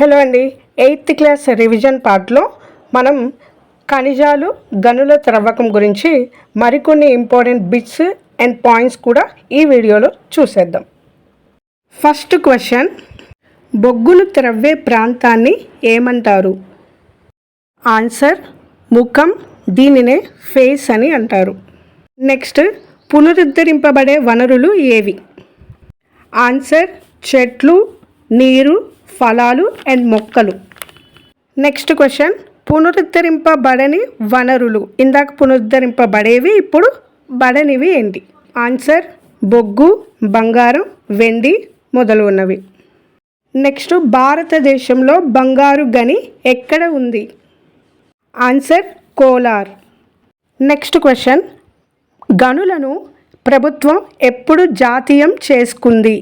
Hello అండి eighth class revision పార్ట్లో మనం ఖనిజాలు గనుల త్రవ్వకం గురించి మరికొన్ని ఇంపార్టెంట్ బిట్స్ అండ్ పాయింట్స్ కూడా ఈ వీడియోలో చూసేద్దాం. ఫస్ట్ క్వశ్చన్ బొగ్గును త్రవ్వే ప్రాంతాన్ని ఏమంటారు? ఆన్సర్ ముఖం దీనినే ఫేస్ అని అంటారు. నెక్స్ట్ పునరుద్ధరింపబడే వనరులు ఏవి? ఆన్సర్ చెట్లు నీరు ఫలాలు అండ్ మొక్కలు. నెక్స్ట్ క్వశ్చన్ పునరుద్ధరింపబడని వనరులు. ఇందాక పునరుద్ధరింపబడేవి ఇప్పుడు బడనివి ఏంటి? ఆన్సర్ బొగ్గు బంగారం వెండి మొదలున్నవి నెక్స్ట్ భారతదేశంలో బంగారు గని ఎక్కడ ఉంది? ఆన్సర్ కోలార్. నెక్స్ట్ క్వశ్చన్ గనులను ప్రభుత్వం ఎప్పుడు జాతీయం చేసుకుంది?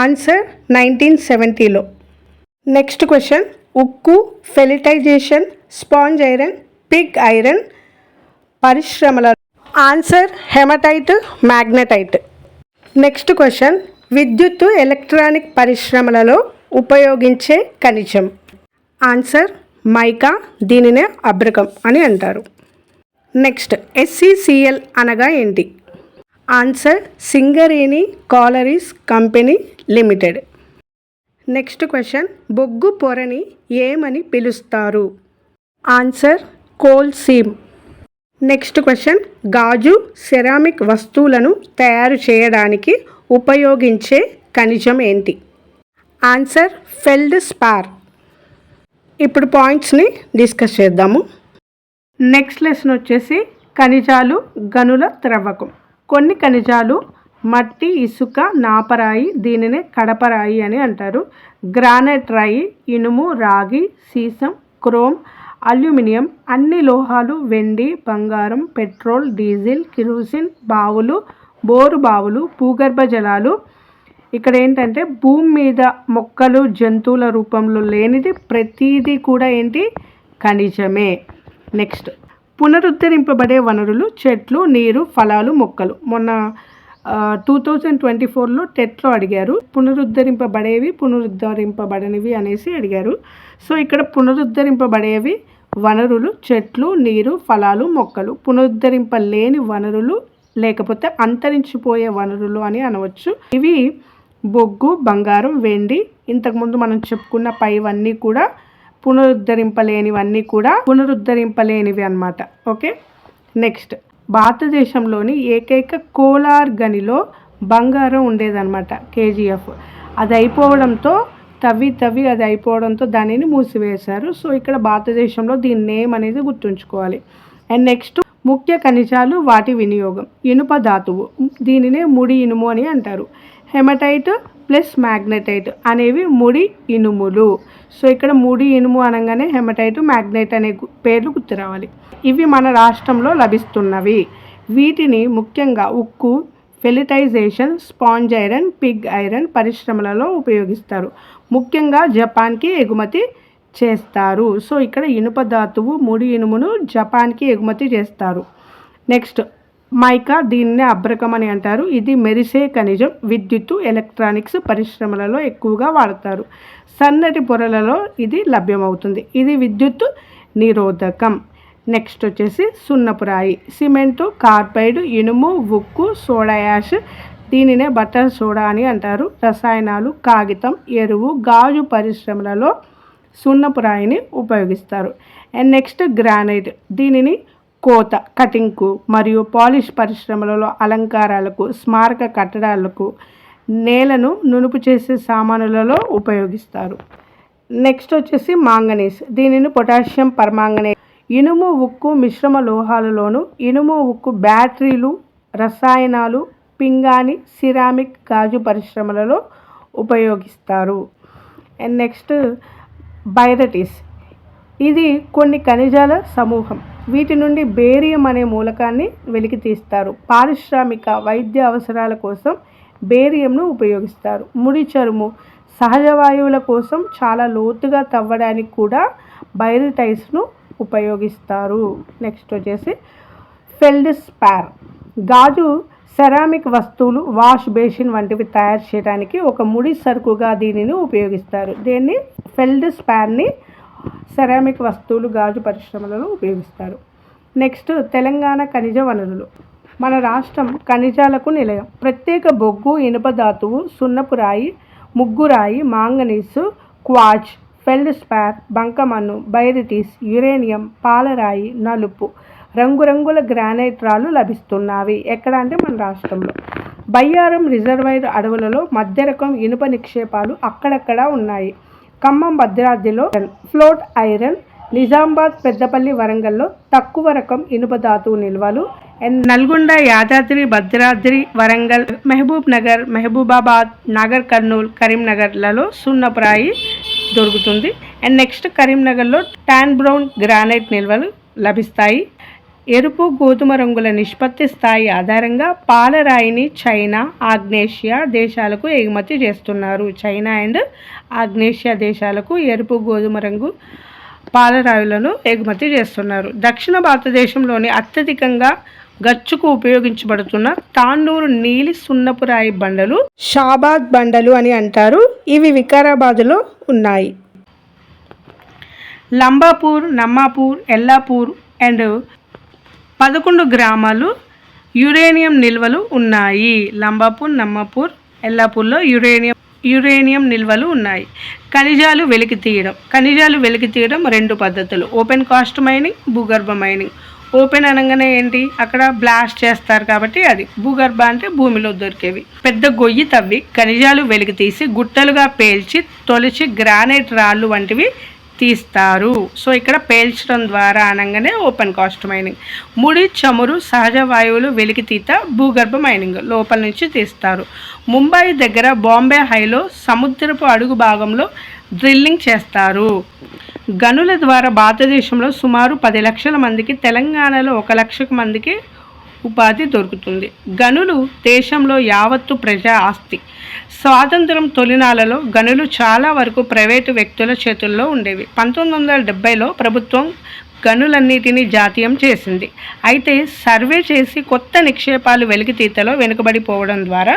ఆన్సర్ నైన్టీన్ సెవెంటీలో. నెక్స్ట్ క్వశ్చన్ ఉక్కు pelletization sponge iron pig iron పరిశ్రమల answer hematite magnetite. Next question విద్యుత్తు ఎలక్ట్రానిక్ పరిశ్రమలలో ఉపయోగించే ఖనిజం. ఆన్సర్ మైకా దీనినే అబ్రకం అని అంటారు. నెక్స్ట్ ఎస్సీసీఎల్ అనగా ఏంటి? Answer Singareni collieries company limited. Next question బొగ్గు పొరని ఏమని పిలుస్తారు? Answer coal seam. Next question గాజు సెరామిక్ వస్తువులను తయారు చేయడానికి ఉపయోగించే ఖనిజం ఏంటి? Answer feldspar. ఇప్పుడు పాయింట్స్ని డిస్కస్ చేద్దాము. నెక్స్ట్ లెసన్ వచ్చేసి ఖనిజాలు గనుల త్రవ్వకం కొన్ని ఖనిజాలు మట్టి ఇసుక నాపరాయి దీనినే కడపరాయి అని అంటారు. గ్రానైట్ రాయి ఇనుము రాగి సీసం క్రోమ్ అల్యూమినియం అన్ని లోహాలు వెండి బంగారం పెట్రోల్ డీజిల్ కిరోసిన్ బావులు బోరు బావులు భూగర్భ జలాలు. ఇక్కడ ఏంటంటే భూమి మీద మొక్కలు జంతువుల రూపంలో లేనిది ప్రతిదీ కూడా ఏంటి? ఖనిజమే. నెక్స్ట్. పునరుద్ధరింపబడే వనరులు చెట్లు నీరు ఫలాలు మొక్కలు. మొన్న టూ థౌజండ్ ట్వంటీ ఫోర్లో టెట్లో అడిగారు పునరుద్ధరింపబడేవి పునరుద్ధరింపబడనివి అనేసి అడిగారు. సో ఇక్కడ పునరుద్ధరింపబడేవి వనరులు చెట్లు నీరు ఫలాలు మొక్కలు. పునరుద్ధరింపలేని వనరులు లేకపోతే అంతరించిపోయే వనరులు అని అనవచ్చు. ఇవి బొగ్గు బంగారం వెండి ఇంతకుముందు మనం చెప్పుకున్న పైవన్నీ కూడా పునరుద్ధరింపలేనివన్నీ కూడా పునరుద్ధరింపలేనివి అన్నమాట. ఓకే? నెక్స్ట్ భారతదేశంలోని ఏకైక కోలార్ గనిలో బంగారం ఉండేదన్నమాట కేజీఎఫ్. అది అయిపోవడంతో తవ్వి తవ్వి అది అయిపోవడంతో దానిని మూసివేశారు. సో ఇక్కడ భారతదేశంలో దీని నేమ్ అనేది గుర్తుంచుకోవాలి. అండ్ నెక్స్ట్ ముఖ్య ఖనిజాలు వాటి వినియోగం ఇనుప ధాతువు. దీనినే ముడి ఇనుము అని అంటారు. హెమటైట్ ప్లస్ మ్యాగ్నెటైట్ అనేవి ముడి ఇనుములు. సో ఇక్కడ ముడి ఇనుము అనగానే హెమటైట్ మ్యాగ్నెట్ అనే పేర్లు గుర్తు రావాలి ఇవి మన రాష్ట్రంలో లభిస్తున్నవి. వీటిని ముఖ్యంగా ఉక్కు pelletization sponge iron pig iron పరిశ్రమలలో ఉపయోగిస్తారు. ముఖ్యంగా జపాన్కి ఎగుమతి చేస్తారు. సో ఇక్కడ ఇనుప ధాతువు ముడి ఇనుమును జపాన్కి ఎగుమతి చేస్తారు. నెక్స్ట్ మైకా దీన్నే అబ్రకం అని అంటారు. ఇది మెరిసే ఖనిజం. విద్యుత్తు ఎలక్ట్రానిక్స్ పరిశ్రమలలో ఎక్కువగా వాడతారు. సన్నటి పొరలలో ఇది లభ్యమవుతుంది. ఇది విద్యుత్తు నిరోధకం. నెక్స్ట్ వచ్చేసి సున్నపురాయి. సిమెంటు కార్బైడ్ ఇనుము ఉక్కు సోడా యాష్. దీనినే బటర్ సోడా అని అంటారు. రసాయనాలు కాగితం ఎరువు గాజు పరిశ్రమలలో సున్నపురాయిని ఉపయోగిస్తారు. And next granite. దీనిని కోత కటింగ్కు మరియు పాలిష్ పరిశ్రమలలో అలంకారాలకు స్మారక కట్టడాలకు నేలను నునుపు చేసే సామానులలో ఉపయోగిస్తారు. నెక్స్ట్ వచ్చేసి మాంగనీస్. దీనిని పొటాషియం పర్మాంగనే ఇనుము ఉక్కు మిశ్రమ లోహాలలోను ఇనుము ఉక్కు బ్యాటరీలు రసాయనాలు పింగాణి సిరామిక్ గాజు పరిశ్రమలలో ఉపయోగిస్తారు. అండ్ నెక్స్ట్ బైరటిస్ ఇది కొన్ని ఖనిజాల సమూహం. వీటి నుండి బేరియం అనే మూలకాన్ని వెలికి తీస్తారు. పారిశ్రామిక వైద్య అవసరాల కోసం బేరియంను ఉపయోగిస్తారు. ముడి చరుము సహజ వాయువుల కోసం చాలా లోతుగా తవ్వడానికి కూడా బైరిటైస్ను ఉపయోగిస్తారు. నెక్స్ట్ వచ్చేసి ఫెల్డ్ స్పార్ గాజు సెరామిక్ వస్తువులు వాష్ బేసిన్ వంటివి తయారు చేయడానికి ఒక ముడి సరుకుగా దీనిని ఉపయోగిస్తారు. దీన్ని ఫెల్డ్ స్పార్ని సెరామిక్ వస్తువులు గాజు పరిశ్రమలలో ఉపయోగిస్తారు. నెక్స్ట్ తెలంగాణ ఖనిజ వనరులు. మన రాష్ట్రం ఖనిజాలకు నిలయం. ప్రత్యేక బొగ్గు ఇనుప ధాతువు సున్నపు రాయి ముగ్గురాయి మాంగనీసు క్వాచ్ ఫెల్డ్ స్పార్ బంకమన్ను బైరిటీస్ యురేనియం పాలరాయి నలుపు రంగురంగుల గ్రానైట్ రాళ్ళు లభిస్తున్నవి ఎక్కడ అంటే మన రాష్ట్రంలో. బయ్యారం రిజర్వాయర్ అడవులలో మధ్య రకం ఇనుప నిక్షేపాలు అక్కడక్కడ ఉన్నాయి. ఖమ్మం భద్రాద్రిలో ఫ్లోట్ ఐరన్ నిజామాబాద్ పెద్దపల్లి వరంగల్లో తక్కువ రకం ఇనుప ధాతువు నిల్వలు అండ్ నల్గొండ యాదాద్రి భద్రాద్రి వరంగల్ మహబూబ్ నగర్ మహబూబాబాద్ నాగర్ కర్నూలు కరీంనగర్లలో సున్నప్రాయి దొరుకుతుంది. అండ్ నెక్స్ట్ కరీంనగర్లో టాన్ బ్రౌన్ గ్రానైట్ నిల్వలు లభిస్తాయి. ఎరుపు గోధుమ రంగుల నిష్పత్తి స్థాయి ఆధారంగా పాలరాయిని చైనా ఆగ్నేషియా దేశాలకు ఎగుమతి చేస్తున్నారు. చైనా అండ్ ఆగ్నేషియా దేశాలకు ఎరుపు గోధుమ రంగు పాలరాయులను ఎగుమతి చేస్తున్నారు. దక్షిణ భారతదేశంలోని అత్యధికంగా గచ్చుకు ఉపయోగించబడుతున్న తాండూరు నీలి సున్నపు రాయి బండలు షాబాద్ బండలు అని అంటారు. ఇవి వికారాబాద్లో ఉన్నాయి. లంబాపూర్ నమ్మాపూర్ ఎల్లాపూర్ అండ్ పదకొండు గ్రామాలు యురేనియం నిల్వలు ఉన్నాయి. లంబాపూర్ నమ్మపూర్ ఎల్లాపూర్లో యురేనియం యురేనియం నిల్వలు ఉన్నాయి. ఖనిజాలు వెలికి తీయడం. ఖనిజాలు వెలికి తీయడం రెండు పద్ధతులు. ఓపెన్ కాస్ట్ మైనింగ్ భూగర్భ మైనింగ్. ఓపెన్ అనగానే ఏంటి? అక్కడ బ్లాస్ట్ చేస్తారు కాబట్టి అది. భూగర్భ అంటే భూమిలో దొరికేవి. పెద్ద గొయ్యి తవ్వి ఖనిజాలు వెలికి తీసి గుట్టలుగా పేల్చి తొలిచి గ్రానైట్ రాళ్ళు వంటివి తీస్తారు. సో ఇక్కడ పేల్చడం ద్వారా అనగానే ఓపెన్ కాస్ట్ మైనింగ్. ముడి చమురు సహజ వాయువులు వెలికితీత భూగర్భ మైనింగ్ లోపల నుంచి తీస్తారు. ముంబై దగ్గర బాంబే హైలో సముద్రపు అడుగు భాగంలో డ్రిల్లింగ్ చేస్తారు. గనుల ద్వారా భారతదేశంలో సుమారు పది లక్షల మందికి తెలంగాణలో ఒక లక్షకు మందికి ఉపాధి దొరుకుతుంది. గనులు దేశంలో యావత్తు ప్రజా ఆస్తి. స్వాతంత్రం తొలినాలలో గనులు చాలా వరకు ప్రైవేటు వ్యక్తుల చేతుల్లో ఉండేవి. పంతొమ్మిది వందల డెబ్బైలో ప్రభుత్వం గనులన్నిటినీ జాతీయం చేసింది. అయితే సర్వే చేసి కొత్త నిక్షేపాలు వెలికితీతలో వెనుకబడిపోవడం ద్వారా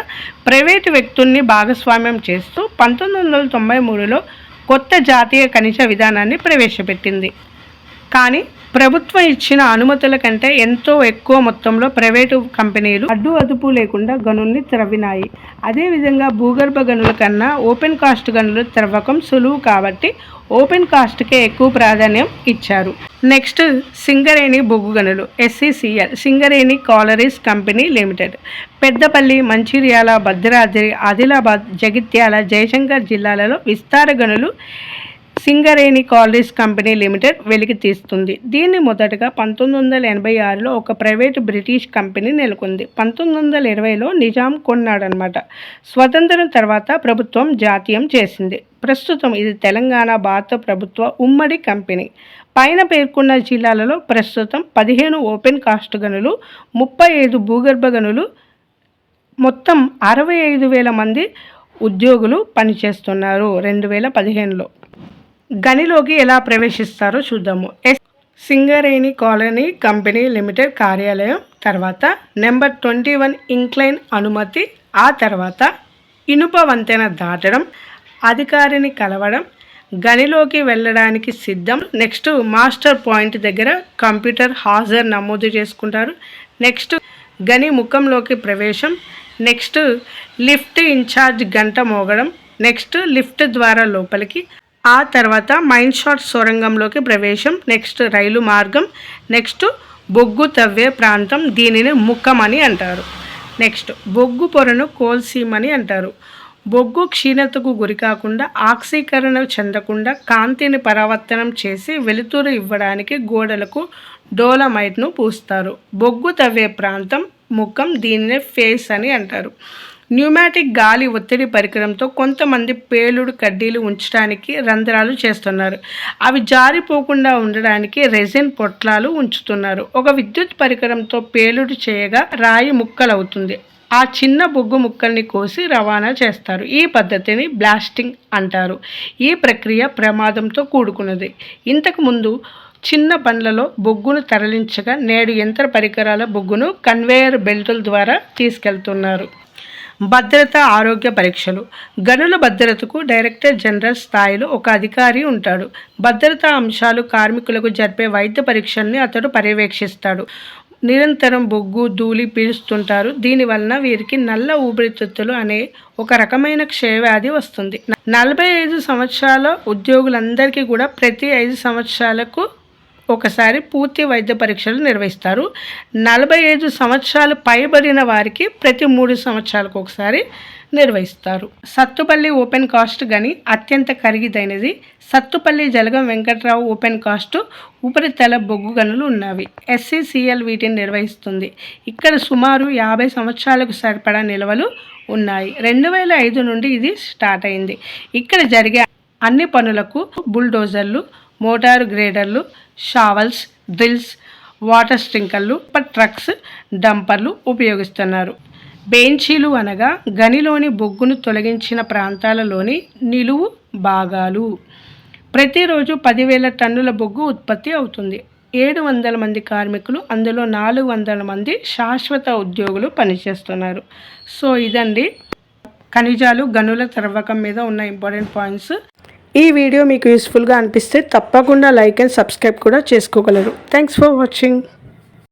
ప్రైవేటు వ్యక్తుల్ని భాగస్వామ్యం చేస్తూ పంతొమ్మిది వందల తొంభై మూడులో కొత్త జాతీయ ఖనిజ విధానాన్ని ప్రవేశపెట్టింది. కానీ ప్రభుత్వం ఇచ్చిన అనుమతుల కంటే ఎంతో ఎక్కువ మొత్తంలో ప్రైవేటు కంపెనీలు అడ్డు అదుపు లేకుండా గనుల్ని త్రవ్వినాయి. అదేవిధంగా భూగర్భ గనుల కన్నా ఓపెన్ కాస్ట్ గనులు త్రవ్వకం సులువు కాబట్టి ఓపెన్ కాస్ట్కే ఎక్కువ ప్రాధాన్యం ఇచ్చారు. నెక్స్ట్ సింగరేణి బొగ్గు గనులు SCCL Singareni collieries company limited Peddapalli Mancherial Bhadradri Adilabad Jagtial Jayashankar జిల్లాలలో విస్తార గనులు సింగరేణి కాలరీస్ కంపెనీ లిమిటెడ్ వెలికి తీస్తుంది. దీన్ని మొదటగా పంతొమ్మిది వందల ఎనభై ఆరులో ఒక ప్రైవేటు బ్రిటిష్ కంపెనీ నెలకొంది. పంతొమ్మిది వందల ఇరవైలో నిజాం కొన్నాడనమాట స్వతంత్రం తర్వాత ప్రభుత్వం జాతీయం చేసింది. ప్రస్తుతం ఇది తెలంగాణ భారత ప్రభుత్వ ఉమ్మడి కంపెనీ. పైన పేర్కొన్న జిల్లాలలో ప్రస్తుతం పదిహేను ఓపెన్ కాస్ట్ గనులు ముప్పై ఐదు భూగర్భ గనులు మొత్తం అరవై ఐదు వేల మంది ఉద్యోగులు పనిచేస్తున్నారు. రెండు వేల పదిహేనులో గనిలోకి ఎలా ప్రవేశిస్తారో చూద్దాము. Yes. Singareni colony company limited కార్యాలయం తర్వాత నెంబర్ ట్వంటీ వన్ ఇంక్లైన్ అనుమతి ఆ తర్వాత ఇనుప వంతెన దాటడం అధికారిని కలవడం గనిలోకి వెళ్ళడానికి సిద్ధం. నెక్స్ట్ మాస్టర్ పాయింట్ దగ్గర కంప్యూటర్ హాజర్ నమోదు చేసుకుంటారు. నెక్స్ట్ గని ముఖంలోకి ప్రవేశం. నెక్స్ట్ లిఫ్ట్ ఇన్ఛార్జ్ గంట మోగడం. నెక్స్ట్ లిఫ్ట్ ద్వారా లోపలికి ఆ తర్వాత మైన్ షాట్ సొరంగంలోకి ప్రవేశం నెక్స్ట్ రైలు మార్గం నెక్స్ట్ బొగ్గు తవ్వే ప్రాంతం దీనిని ముఖం అని అంటారు. నెక్స్ట్ బొగ్గు పొరను కోల్సీమని అంటారు. బొగ్గు క్షీణతకు గురికాకుండా ఆక్సీకరణ చెందకుండా కాంతిని పరావర్తనం చేసి వెలుతురు ఇవ్వడానికి గోడలకు డోలమైట్ను పూస్తారు. బొగ్గు తవ్వే ప్రాంతం ముఖం దీనినే ఫేస్ అని అంటారు. న్యూమాటిక్ గాలి ఒత్తిడి పరికరంతో కొంతమంది పేలుడు కడ్డీలు ఉంచడానికి రంధ్రాలు చేస్తున్నారు. అవి జారిపోకుండా ఉండడానికి రెజిన్ పొట్లాలు ఉంచుతున్నారు. ఒక విద్యుత్ పరికరంతో పేలుడు చేయగా రాయి ముక్కలవుతుంది. ఆ చిన్న బొగ్గు ముక్కల్ని కోసి రవాణా చేస్తారు. ఈ పద్ధతిని బ్లాస్టింగ్ అంటారు. ఈ ప్రక్రియ ప్రమాదంతో కూడుకున్నది. ఇంతకుముందు చిన్న బండ్లలో బొగ్గును తరలించగా నేడు యంత్ర పరికరాల బొగ్గును కన్వేయర్ బెల్టుల ద్వారా తీసుకెళ్తున్నారు. భద్రత ఆరోగ్య పరీక్షలు. గనుల భద్రతకు డైరెక్టర్ జనరల్ స్థాయిలో ఒక అధికారి ఉంటాడు. భద్రతా అంశాలు కార్మికులకు జరిపే వైద్య పరీక్షల్ని అతడు పర్యవేక్షిస్తాడు. నిరంతరం బొగ్గు ధూళి పీలుస్తుంటారు. దీనివలన వీరికి నల్ల ఊపిరితిత్తులు అనే ఒక రకమైన క్షయవ్యాధి వస్తుంది. నలభై ఐదు సంవత్సరాల ఉద్యోగులందరికీ కూడా ప్రతి ఐదు సంవత్సరాలకు ఒకసారి పూర్తి వైద్య పరీక్షలు నిర్వహిస్తారు. నలభై ఐదు సంవత్సరాలు పైబడిన వారికి ప్రతి మూడు సంవత్సరాలకు ఒకసారి నిర్వహిస్తారు. సత్తుపల్లి ఓపెన్ కాస్ట్ గని అత్యంత ఖరీదైనది. సత్తుపల్లి జలగం వెంకట్రావు ఓపెన్ కాస్ట్ ఉపరితల బొగ్గు గనులు ఉన్నవి. ఎస్సీసీఎల్ వీటిని నిర్వహిస్తుంది. ఇక్కడ సుమారు యాభై సంవత్సరాలకు సరిపడా నిల్వలు ఉన్నాయి. రెండు వేల ఐదు నుండి ఇది స్టార్ట్ అయింది. ఇక్కడ జరిగే అన్ని పనులకు బుల్డోజర్లు మోటారు గ్రేడర్లు షావల్స్ డ్రిల్స్ వాటర్ స్ట్రింకర్లు ట్రక్స్ డంపర్లు ఉపయోగిస్తున్నారు. బెంచీలు అనగా గనిలోని బొగ్గును తొలగించిన ప్రాంతాలలోని నిలువు భాగాలు. ప్రతిరోజు పదివేల టన్నుల బొగ్గు ఉత్పత్తి అవుతుంది. ఏడు వందల మంది కార్మికులు అందులో నాలుగు వందల మంది శాశ్వత ఉద్యోగులు పనిచేస్తున్నారు. సో ఇదండి. ఖనిజాలు గనుల త్రవ్వకం మీద ఉన్న ఇంపార్టెంట్ పాయింట్స్. ఈ వీడియో మీకు యూస్ఫుల్గా అనిపిస్తే తప్పకుండా లైక్ అండ్ సబ్స్క్రైబ్ కూడా చేసుకోగలరు. Thanks for watching